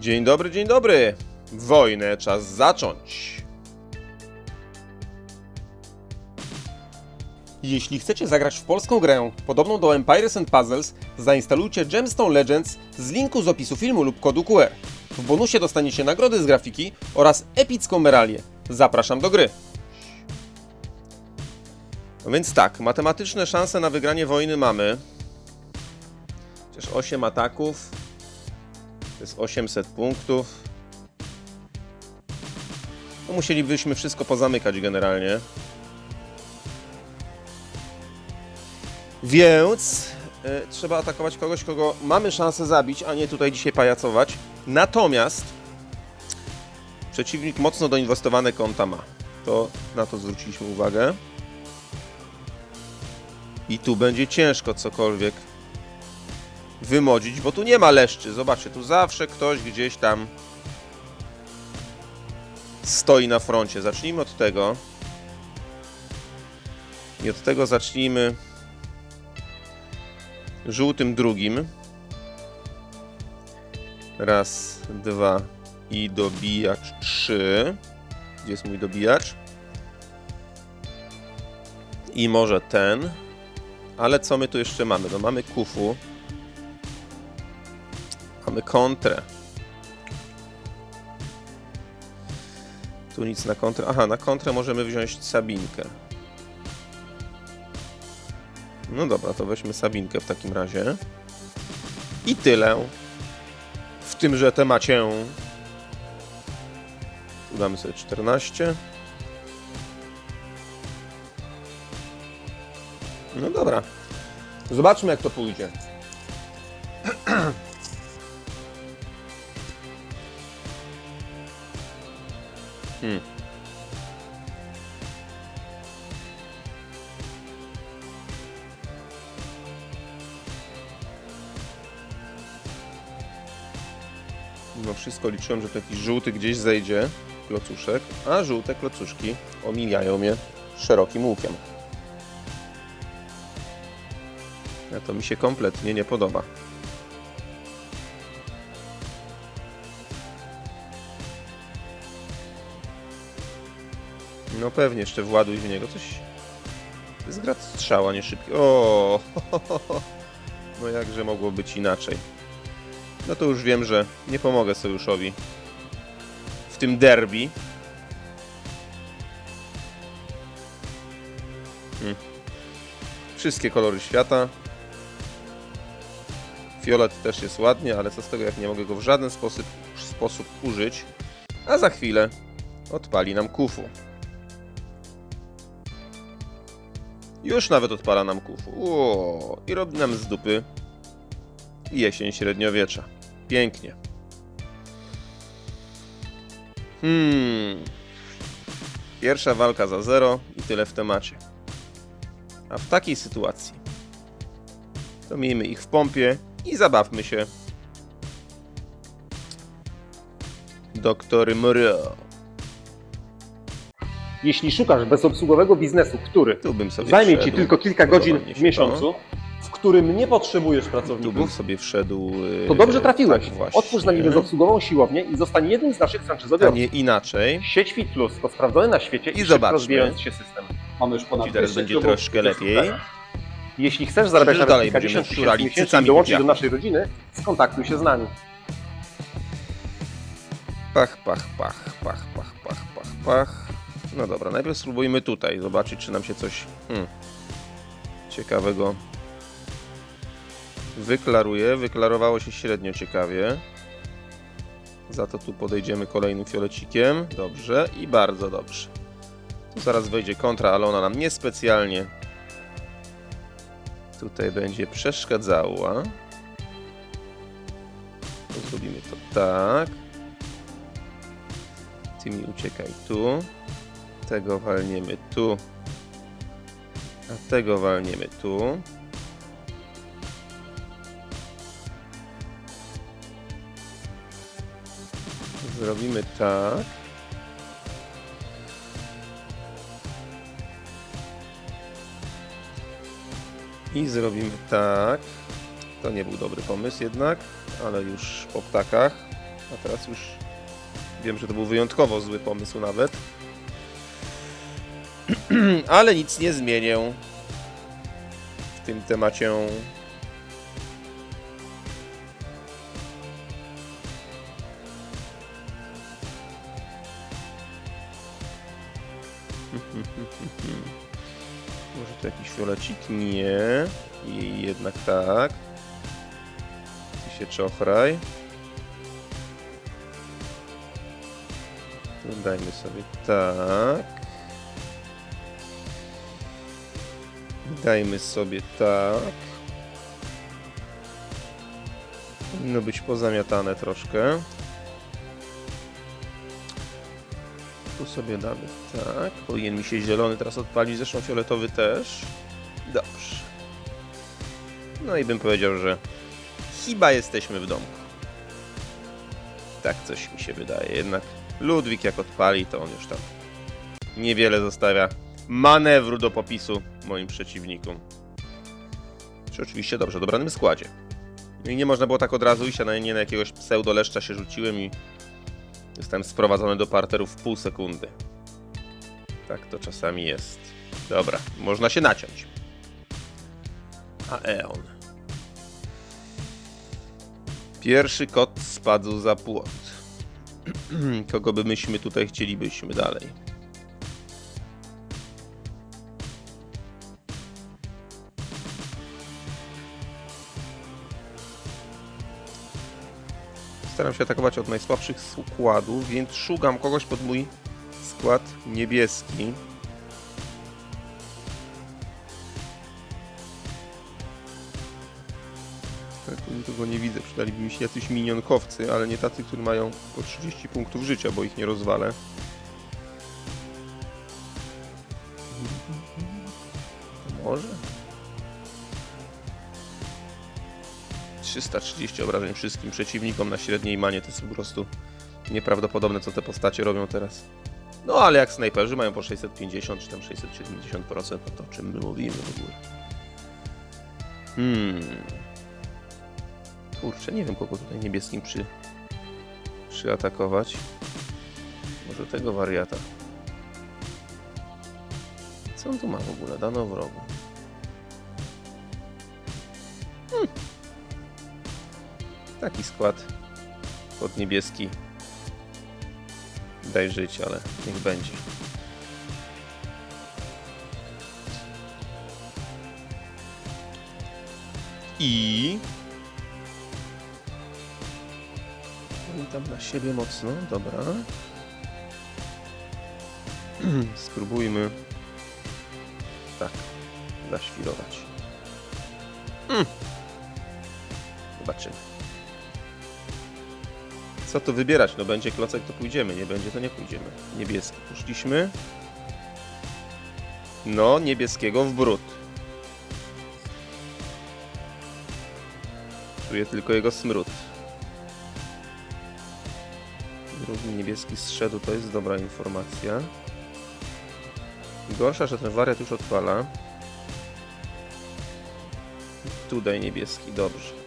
Dzień dobry, dzień dobry. Wojnę czas zacząć. Jeśli chcecie zagrać w polską grę podobną do Empires and Puzzles, zainstalujcie Gemstone Legends z linku z opisu filmu lub kodu QR. W bonusie dostaniecie nagrody z grafiki oraz epicką meralię. Zapraszam do gry. No więc tak, matematyczne szanse na wygranie wojny mamy. Chociaż 8 ataków, to jest 800 punktów. No musielibyśmy wszystko pozamykać generalnie. Więc e, trzeba atakować kogoś, kogo mamy szansę zabić, a nie tutaj dzisiaj pajacować. Natomiast przeciwnik mocno doinwestowane konta ma. To na to zwróciliśmy uwagę. I tu będzie ciężko cokolwiek wymodzić, bo tu nie ma leszczy. Zobaczcie, tu zawsze ktoś gdzieś tam stoi na froncie. Zacznijmy od tego. I od tego zacznijmy żółtym drugim. Raz, dwa i dobijacz trzy. Gdzie jest mój dobijacz? I może ten. Ale co my tu jeszcze mamy? No mamy kufu. Mamy kontrę. Tu nic na kontrę. Aha, na kontrę możemy wziąć Sabinkę. No dobra, to weźmy Sabinkę w takim razie. I tyle. W tymże temacie. Tu sobie 14. No dobra. Zobaczmy jak to pójdzie. Hmm. Mimo wszystko liczyłem, że to jakiś żółty gdzieś zejdzie, klocuszek, a żółte klocuszki omijają mnie szerokim łukiem. A to mi się kompletnie nie podoba. No pewnie, jeszcze właduj w niego coś. To jest strzała, nie szybki. O, no jakże mogło być inaczej. No to już wiem, że nie pomogę sojuszowi w tym derby. Hmm. Wszystkie kolory świata. Fiolet też jest ładnie, ale co z tego, jak nie mogę go w żaden sposób, sposób użyć. A za chwilę odpali nam kufu. Już nawet odpala nam kufu. Ło, I robi nam z dupy jesień średniowiecza. Pięknie. Hmm. Pierwsza walka za zero i tyle w temacie. A w takiej sytuacji to miejmy ich w pompie i zabawmy się. Doktor Moreau. Jeśli szukasz bezobsługowego biznesu, który Tu bym sobie zajmie wszedł. Ci tylko kilka godzin się w miesiącu, w którym nie potrzebujesz. Tu bym pracowników, sobie wszedł. yy, to dobrze trafiłeś. Tak właśnie. Otwórz z nami bezobsługową siłownię i zostań jednym z naszych A franczyzobiorców. nie inaczej. Sieć Fit Plus to sprawdzony na świecie I i, szybko zobaczmy. rozwijający się system. Mamy już ponad Czyli teraz 200 będzie klubów troszkę lepiej. Jeśli chcesz zarabiać Czyż nawet dalej kilkadziesiąt będziemy tysięcy szurali miesięcznie cycami i dołączyć do naszej rodziny, skontaktuj się z nami. Pach, pach, pach, pach, pach, pach, pach, pach. No dobra, najpierw spróbujmy tutaj, zobaczyć, czy nam się coś hmm, ciekawego wyklaruje. Wyklarowało się średnio ciekawie. Za to tu podejdziemy kolejnym fiolecikiem. Dobrze i bardzo dobrze. Tu zaraz wejdzie kontra, ale ona nam niespecjalnie tutaj będzie przeszkadzała. To zrobimy to tak. Ty mi uciekaj tu. Tego walniemy tu. A tego walniemy tu. Zrobimy tak. I zrobimy tak. To nie był dobry pomysł jednak, ale już po ptakach. A teraz już wiem, że to był wyjątkowo zły pomysł nawet. Ale nic nie zmienię w tym temacie. Może to jakiś fiolecik? Nie. I jednak tak. Ty się czochraj. Tu dajmy sobie tak. Dajmy sobie tak. Powinno być pozamiatane troszkę. Tu sobie damy tak. Powinien mi się zielony teraz odpalić, zresztą fioletowy też. Dobrze. No i bym powiedział, że chyba jesteśmy w domku. Tak coś mi się wydaje. Jednak Ludwik jak odpali, to on już tam niewiele zostawia manewru do popisu moim przeciwnikom. Czy oczywiście dobrze w dobranym składzie. I nie można było tak od razu iść, a nie na jakiegoś pseudoleszcza się rzuciłem i zostałem sprowadzony do parteru w pół sekundy. Tak to czasami jest. Dobra, można się naciąć. A Eon. Pierwszy kot spadł za płot. Kogo by myśmy tutaj chcielibyśmy dalej? Staram się atakować od najsłabszych składów, więc szukam kogoś pod mój skład niebieski. Tak, nikogo nie widzę. Przydaliby mi się jacyś minionkowcy, ale nie tacy, którzy mają po 30 punktów życia, bo ich nie rozwalę. Może? 330 obrażeń wszystkim przeciwnikom na średniej manie to jest po prostu nieprawdopodobne, co te postacie robią teraz. No ale jak snajperzy mają po 650 czy tam 670%, no to o czym my mówimy w ogóle? Hmm. Kurczę, nie wiem kogo tutaj niebieskim przy... przyatakować. Może tego wariata. Co on tu ma w ogóle? Dano wrogu. Hmm. Taki skład pod niebieski. Daj żyć, ale niech będzie. I... I tam na siebie mocno, dobra. Spróbujmy tak zaświrować. Mm. Zobaczymy. Co tu wybierać? No będzie klocek, to pójdziemy. Nie będzie, to nie pójdziemy. Niebieski. Poszliśmy. No, niebieskiego w brud. Czuję tylko jego smród. Drugi niebieski zszedł, to jest dobra informacja. Gorsza, że ten wariat już odpala. Tutaj niebieski, dobrze.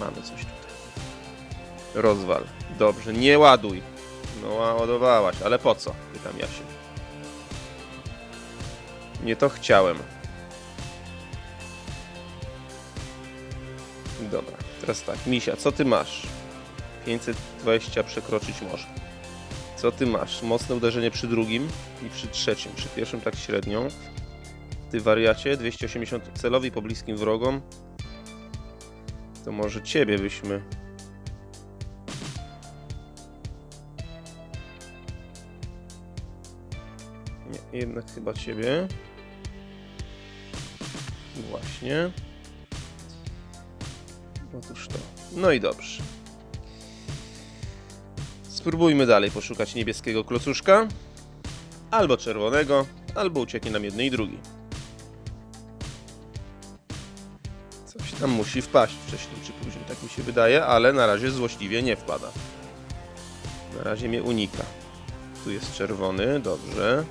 Mamy coś tutaj. Rozwal. Dobrze, nie ładuj. No ładowałaś, ale po co? Pytam ja się. Nie to chciałem. Dobra, teraz tak. Misia, co ty masz? 520 przekroczyć może. Co ty masz? Mocne uderzenie przy drugim i przy trzecim. Przy pierwszym tak średnią. Ty wariacie, 280 celowi po bliskim wrogom. To może ciebie byśmy... Nie, jednak chyba ciebie. Właśnie. Otóż to. No i dobrze. Spróbujmy dalej poszukać niebieskiego klocuszka. Albo czerwonego, albo ucieknie nam jedny i drugi. Tam musi wpaść wcześniej czy później, tak mi się wydaje, ale na razie złośliwie nie wpada. Na razie mnie unika. Tu jest czerwony, dobrze.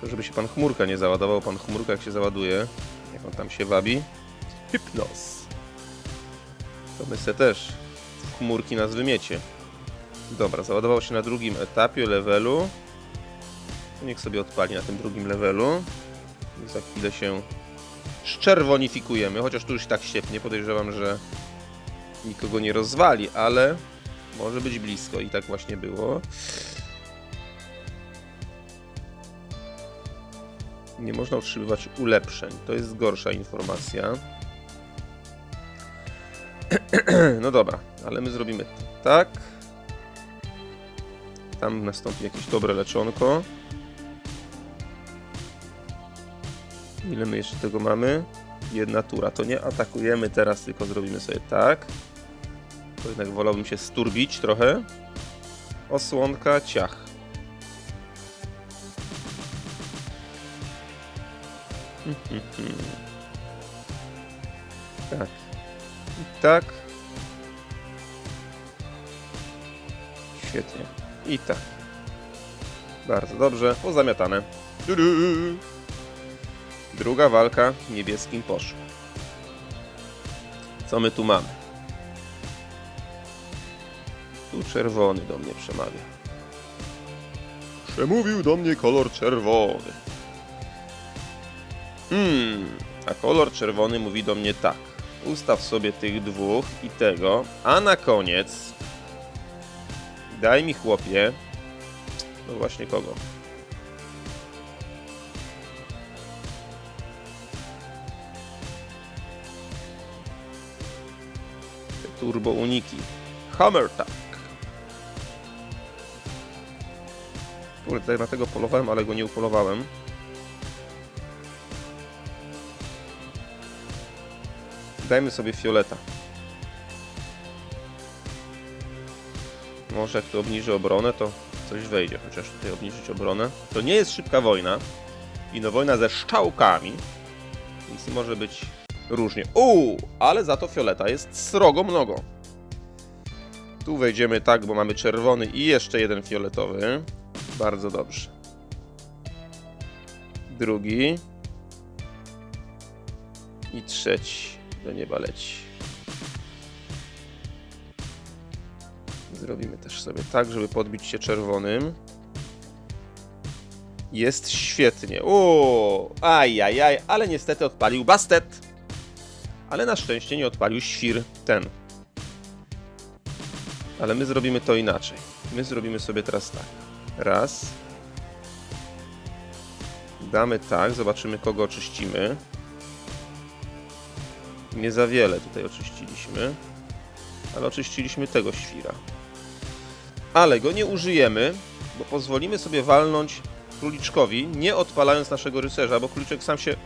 To żeby się pan chmurka nie załadował, pan chmurka jak się załaduje, jak on tam się wabi. Hypnos. To my se też chmurki nas wymiecie. Dobra, załadował się na drugim etapie levelu. Niech sobie odpali na tym drugim levelu. Za chwilę się szczerwonifikujemy, chociaż tu już tak ściepnie. Podejrzewam, że nikogo nie rozwali, ale może być blisko i tak właśnie było. Nie można otrzymywać ulepszeń. To jest gorsza informacja. No dobra, ale my zrobimy tak. Tam nastąpi jakieś dobre leczonko. Ile my jeszcze tego mamy? Jedna tura. To nie atakujemy teraz, tylko zrobimy sobie tak. To jednak wolałbym się sturbić trochę. Osłonka, ciach. Tak. I tak. Świetnie. I tak. Bardzo dobrze. Pozamiatane. Tudu. Druga walka niebieskim poszła. Co my tu mamy? Tu czerwony do mnie przemawia. Przemówił do mnie kolor czerwony. Hmm, a kolor czerwony mówi do mnie tak. Ustaw sobie tych dwóch i tego, a na koniec daj mi chłopie. No właśnie kogo? Turbo uniki. Hammer tak. Kurde, na tego polowałem, ale go nie upolowałem. Dajmy sobie fioleta. Może jak to obniży obronę, to coś wejdzie, chociaż tutaj obniżyć obronę. To nie jest szybka wojna. I no wojna ze szczałkami. Więc może być różnie. Uuu, ale za to fioleta jest srogo mnogo. Tu wejdziemy tak, bo mamy czerwony i jeszcze jeden fioletowy. Bardzo dobrze. Drugi. I trzeci. Do nieba leci. Zrobimy też sobie tak, żeby podbić się czerwonym. Jest świetnie. O, ajajaj, ale niestety odpalił bastet. Ale na szczęście nie odpalił świr ten. Ale my zrobimy to inaczej. My zrobimy sobie teraz tak. Raz. Damy tak, zobaczymy kogo oczyścimy. Nie za wiele tutaj oczyściliśmy. Ale oczyściliśmy tego świra. Ale go nie użyjemy, bo pozwolimy sobie walnąć króliczkowi, nie odpalając naszego rycerza, bo króliczek sam się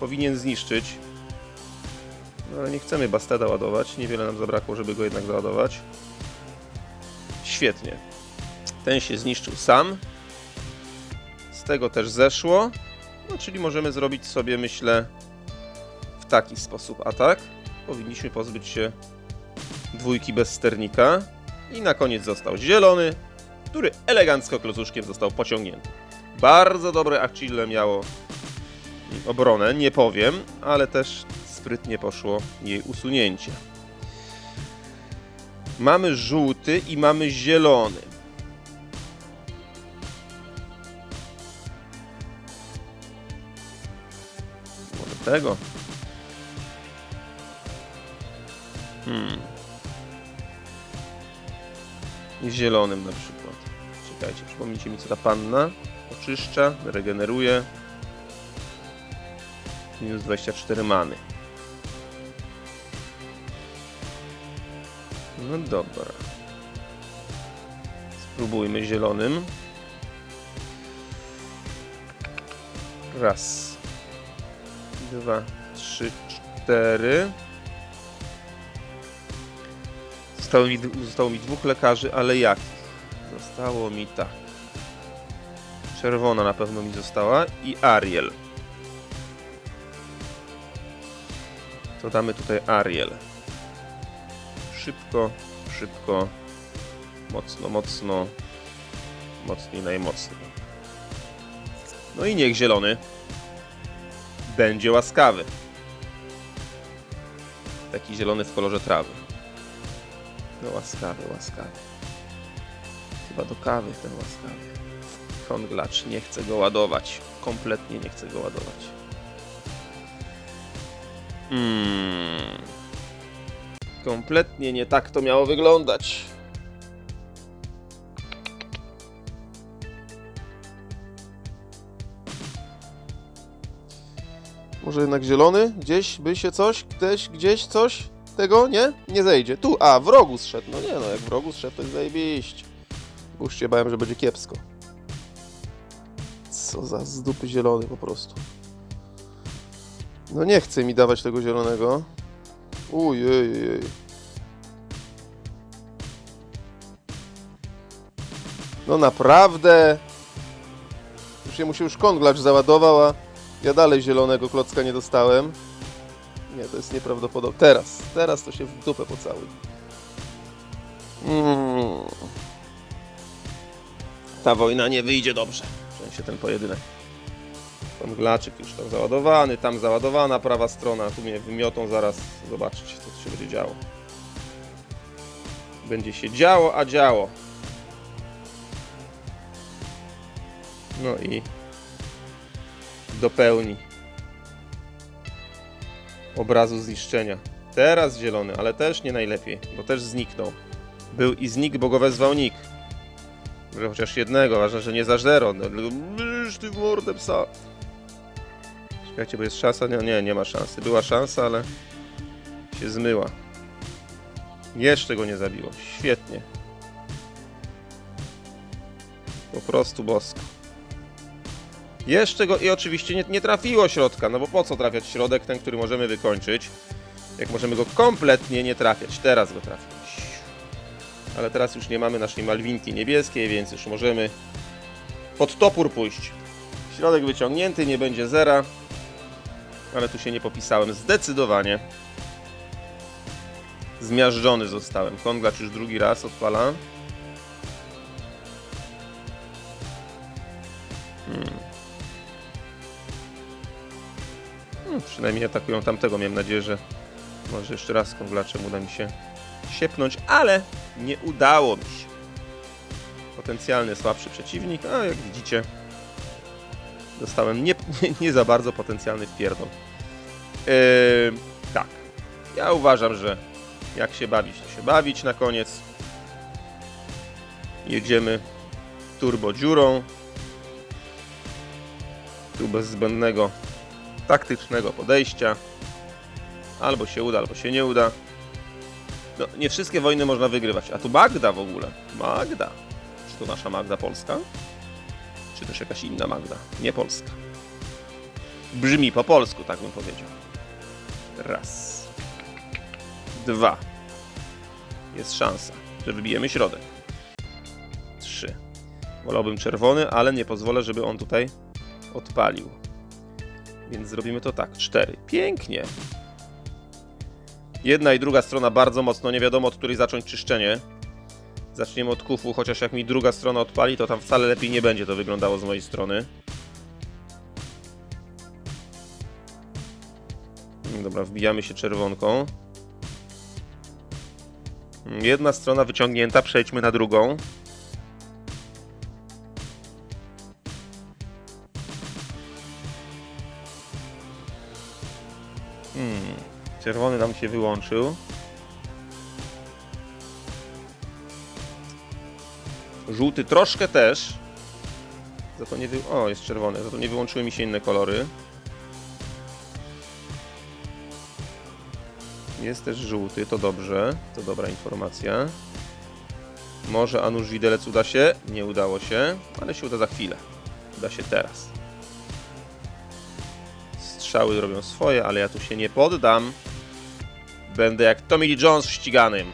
powinien zniszczyć. No nie chcemy Basteda ładować, niewiele nam zabrakło, żeby go jednak załadować. Świetnie. Ten się zniszczył sam. Z tego też zeszło. No czyli możemy zrobić sobie, myślę, w taki sposób atak. Powinniśmy pozbyć się dwójki bez sternika. I na koniec został zielony, który elegancko klocuszkiem został pociągnięty. Bardzo dobre Achille miało obronę, nie powiem, ale też sprytnie poszło jej usunięcie. Mamy żółty i mamy zielony. Może tego? Hmm. I zielonym na przykład. Czekajcie, przypomnijcie mi co ta panna. Oczyszcza, regeneruje. Minus 24 many. No dobra. Spróbujmy zielonym. Raz. Dwa, trzy, cztery. Zostało mi, zostało mi dwóch lekarzy, ale jakich? Zostało mi tak. Czerwona na pewno mi została i Ariel. To damy tutaj Ariel. Szybko, szybko, mocno, mocno, mocniej, najmocniej. No i niech zielony będzie łaskawy. Taki zielony w kolorze trawy. No łaskawy, łaskawy. Chyba do kawy ten łaskawy. Konglacz, nie chcę go ładować. Kompletnie nie chcę go ładować. Hmm. Kompletnie nie tak to miało wyglądać. Może jednak zielony? Gdzieś by się coś? Gdzieś, gdzieś coś? Tego? Nie? Nie zejdzie. Tu, a, w rogu zszedł. No nie no, jak w rogu zszedł, to jest zajebiście. Już się bałem, że będzie kiepsko. Co za z dupy zielony po prostu. No nie chce mi dawać tego zielonego. Ujej. No naprawdę. Już się mu się już konglacz załadował, a ja dalej zielonego klocka nie dostałem. Nie, to jest nieprawdopodobne. Teraz, teraz to się w dupę pocałuj. Mm. Ta wojna nie wyjdzie dobrze. W sensie ten pojedynek. Konglaczyk już tam załadowany, tam załadowana prawa strona. Tu mnie wymiotą zaraz. Zobaczycie, co się będzie działo. Będzie się działo, a działo. No i dopełni obrazu zniszczenia. Teraz zielony, ale też nie najlepiej, bo też zniknął. Był i znikł, bo go wezwał Nick. Że chociaż jednego, ważne, że nie za zero. No, ty w mordę psa. Czekajcie, bo jest szansa? Nie, nie, nie ma szansy. Była szansa, ale się zmyła. Jeszcze go nie zabiło. Świetnie. Po prostu bosko. Jeszcze go i oczywiście nie, nie trafiło środka, no bo po co trafiać środek, ten, który możemy wykończyć, jak możemy go kompletnie nie trafiać. Teraz go trafić. Ale teraz już nie mamy naszej Malwinki niebieskiej, więc już możemy pod topór pójść. Środek wyciągnięty, nie będzie zera, ale tu się nie popisałem. Zdecydowanie zmiażdżony zostałem. Konglacz już drugi raz odpala. Hmm, przynajmniej atakują tamtego. Miałem nadzieję, że może jeszcze raz konglaczem uda mi się siepnąć, ale nie udało mi się. Potencjalny słabszy przeciwnik, a jak widzicie dostałem nie, nie, nie za bardzo potencjalny wpierdol. Yy, tak. Ja uważam, że jak się bawić, to się bawić na koniec. Jedziemy turbo dziurą. Tu bez zbędnego taktycznego podejścia. Albo się uda, albo się nie uda. No, nie wszystkie wojny można wygrywać. A tu Magda w ogóle. Magda. Czy to nasza Magda Polska? Czy też jakaś inna Magda? Nie Polska. Brzmi po polsku, tak bym powiedział. Raz. Dwa. Jest szansa, że wybijemy środek. Trzy. Wolałbym czerwony, ale nie pozwolę, żeby on tutaj odpalił. Więc zrobimy to tak. Cztery. Pięknie. Jedna i druga strona bardzo mocno. Nie wiadomo od której zacząć czyszczenie. Zaczniemy od kufu, chociaż jak mi druga strona odpali, to tam wcale lepiej nie będzie to wyglądało z mojej strony. Dobra, wbijamy się czerwonką. Jedna strona wyciągnięta, przejdźmy na drugą. Hmm. Czerwony nam się wyłączył. Żółty troszkę też. Za to nie wy... O, jest czerwony. Za to nie wyłączyły mi się inne kolory. Jest też żółty, to dobrze. To dobra informacja. Może a nuż widelec uda się? Nie udało się, ale się uda za chwilę. Uda się teraz. Strzały robią swoje, ale ja tu się nie poddam. Będę jak Tommy Lee Jones ściganym.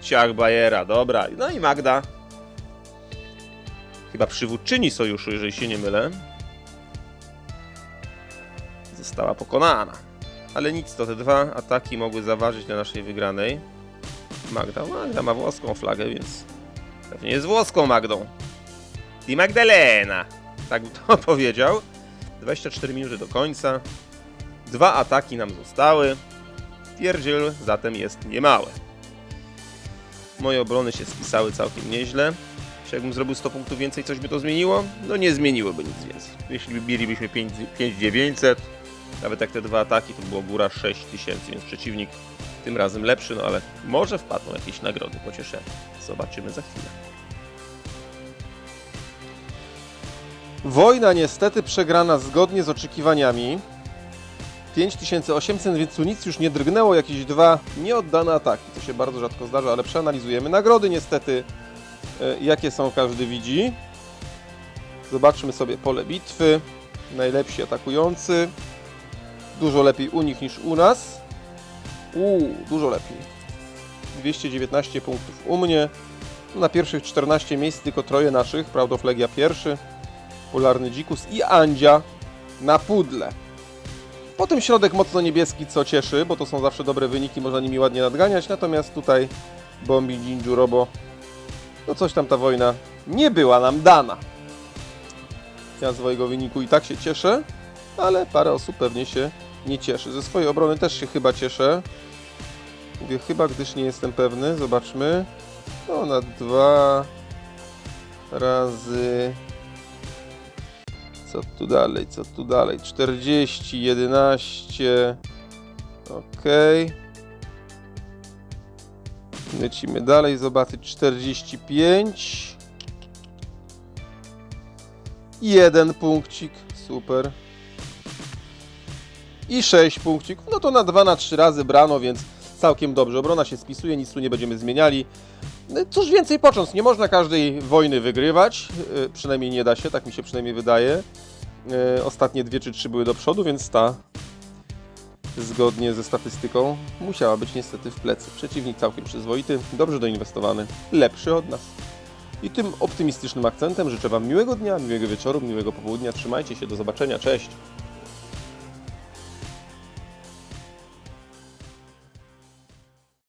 Ciach Bajera, dobra. No i Magda. Chyba przywódczyni sojuszu, jeżeli się nie mylę. Została pokonana. Ale nic, to te dwa ataki mogły zaważyć na naszej wygranej. Magda, Magda ma włoską flagę, więc pewnie jest włoską Magdą. Di Magdalena! Tak to powiedział. 24 minuty do końca. Dwa ataki nam zostały. Pierdziel zatem jest niemałe. Moje obrony się spisały całkiem nieźle. Czy jakbym zrobił 100 punktów więcej, coś by to zmieniło? No nie zmieniłoby nic więcej. Jeśli bilibyśmy 5 5900, nawet jak te dwa ataki, to było góra 6000, więc przeciwnik tym razem lepszy, no ale może wpadną jakieś nagrody pocieszenia. Zobaczymy za chwilę. Wojna niestety przegrana zgodnie z oczekiwaniami. 5800, więc tu nic już nie drgnęło, jakieś dwa nieoddane ataki. To się bardzo rzadko zdarza, ale przeanalizujemy. Nagrody niestety, jakie są, każdy widzi. Zobaczmy sobie pole bitwy. Najlepsi atakujący. Dużo lepiej u nich niż u nas. Uuu, dużo lepiej. 219 punktów u mnie. Na pierwszych 14 miejsc tylko troje naszych. Prawdoflegia pierwszy. Polarny Dzikus i Andzia na pudle. Potem środek mocno niebieski, co cieszy, bo to są zawsze dobre wyniki, można nimi ładnie nadganiać. Natomiast tutaj Bombi Jinju Robo, no coś tam ta wojna nie była nam dana. Ja z swojego wyniku i tak się cieszę, ale parę osób pewnie się nie cieszy. Ze swojej obrony też się chyba cieszę. Mówię chyba, gdyż nie jestem pewny. Zobaczmy. No na dwa razy co tu dalej, co tu dalej? 40, 11. Ok. Lecimy dalej, zobaczyć 45. Jeden punkcik, super. I 6 punkcików. No to na 2 na 3 razy brano, więc całkiem dobrze. Obrona się spisuje, nic tu nie będziemy zmieniali. No, Cóż więcej począć, nie można każdej wojny wygrywać, yy, przynajmniej nie da się, tak mi się przynajmniej wydaje. Yy, Ostatnie dwie czy trzy były do przodu, więc ta zgodnie ze statystyką musiała być niestety w plecy. Przeciwnik całkiem przyzwoity, dobrze doinwestowany, lepszy od nas. I tym optymistycznym akcentem życzę Wam miłego dnia, miłego wieczoru, miłego popołudnia. Trzymajcie się, do zobaczenia, cześć!